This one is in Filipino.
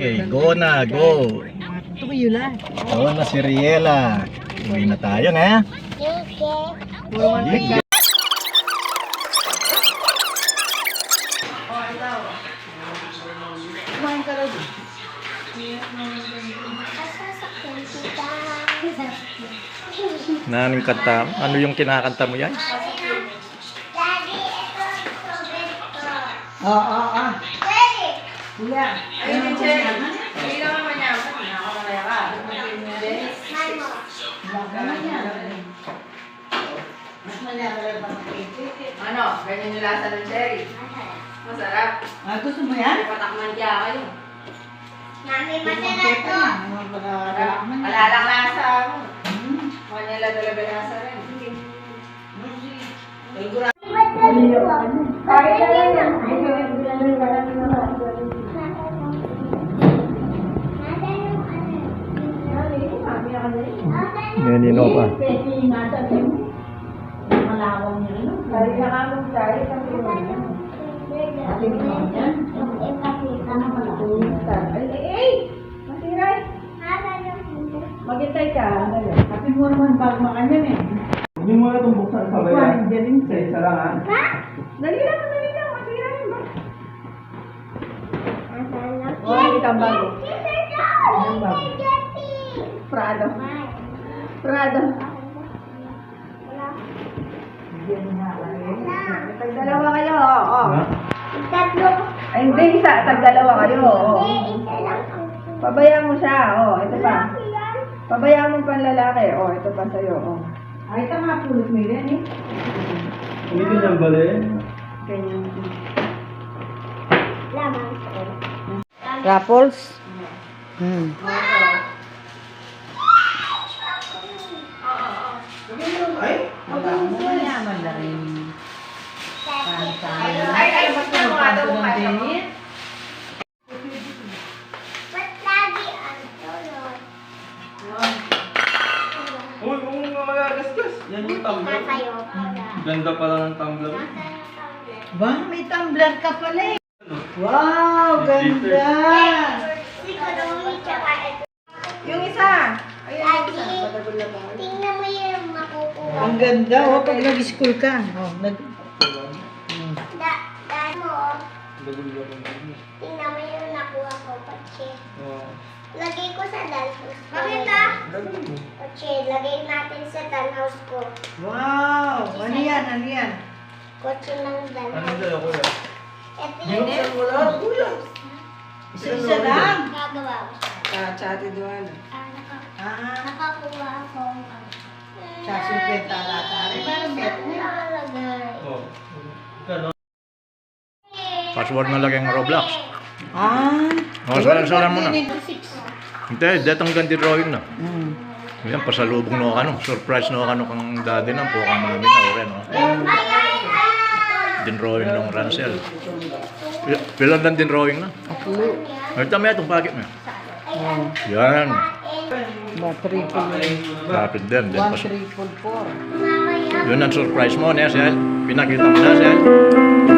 Go na, go. Tumayo lang. Go na si Riela. Uwi na tayo na. Sige. Kumain ka rin. Naning kanta? Ano yung kinakanta mo yan? Oo, oo, oo. Kuya. Ayun yung check. Ano? Ganyan yung lasa ng cherry. Masarap. Ah, gusto mo yan? Patakman kaya kayo. Mami, Masarap to. Wala lang lasa mo. Manila talaga lasa rin. Pa. Dari na ay! Masiray! Maghintay ka. Dali. Kasi mo naman bago makanyan eh. Hindi mo na itong buksan pa ba yan? Sa isa lang ha? Dali lang, dali lang. Masiray ba? Oh, hindi ka bago. Prado. Prado. Tagdalawa kayo, oo. Oh, Ha? Tatlo. Ay, hindi, isa. Tagdalawa kayo, oo. Hindi, isa lang ang Pabayaan mo siya, oh. Ito pa. Pabayaan mo pang lalaki, oh. Ito pa sa'yo, oh. Ay, tama pulot mo yan eh. Hindi ko niyang bali. Ganyan. Lamang. Raffles? Hmm. Ay? Wala mo na yan, mandarin. Ay, ay, ba't na mo nga daw mo mo? din. Ba't lagi ang tulog? Uy, kung magagasgas. Yan yung tumbler. Ganda pala ng tumbler. Ba, may tumbler ka pala eh. Wow, ganda. Yung isa. Ayun yung isa. Na ba? Ang ganda oh, pag nag-school ka. Oh, nag... Da, dahil mo, tingnan mo yung nakuha ko, kotse. Lagay ko sa dollhouse ko. Makita? Kotse, lagay natin sa dollhouse ko. Wow, ano yan, ano yan? Kotse ng Ano dollhouse. sa'yo, kuya? Ito yung mo lahat, kuya. Isa-isa lang. gagawa ko siya. Ah, chati doon. Ah, Ah, nakakuha ako. Sa 50 lata. Parang bet na. Nakalagay. Oh. Password na lagay ng Roblox. Ah. Oh, salang salang mo na. Hindi, detang ganti drawing na. Yan, pasalubong no kano. Surprise no kano kang daddy ng pukang mami na ore no. Din drawing ng Ransel. Pil- Pilan lang din drawing na. Ay, tama itong packet mo. Yan. Ba, triple. Rapid din. Din One pas- triple four. Yun ang surprise mo, Nesel. Pinakita mo, Nesel.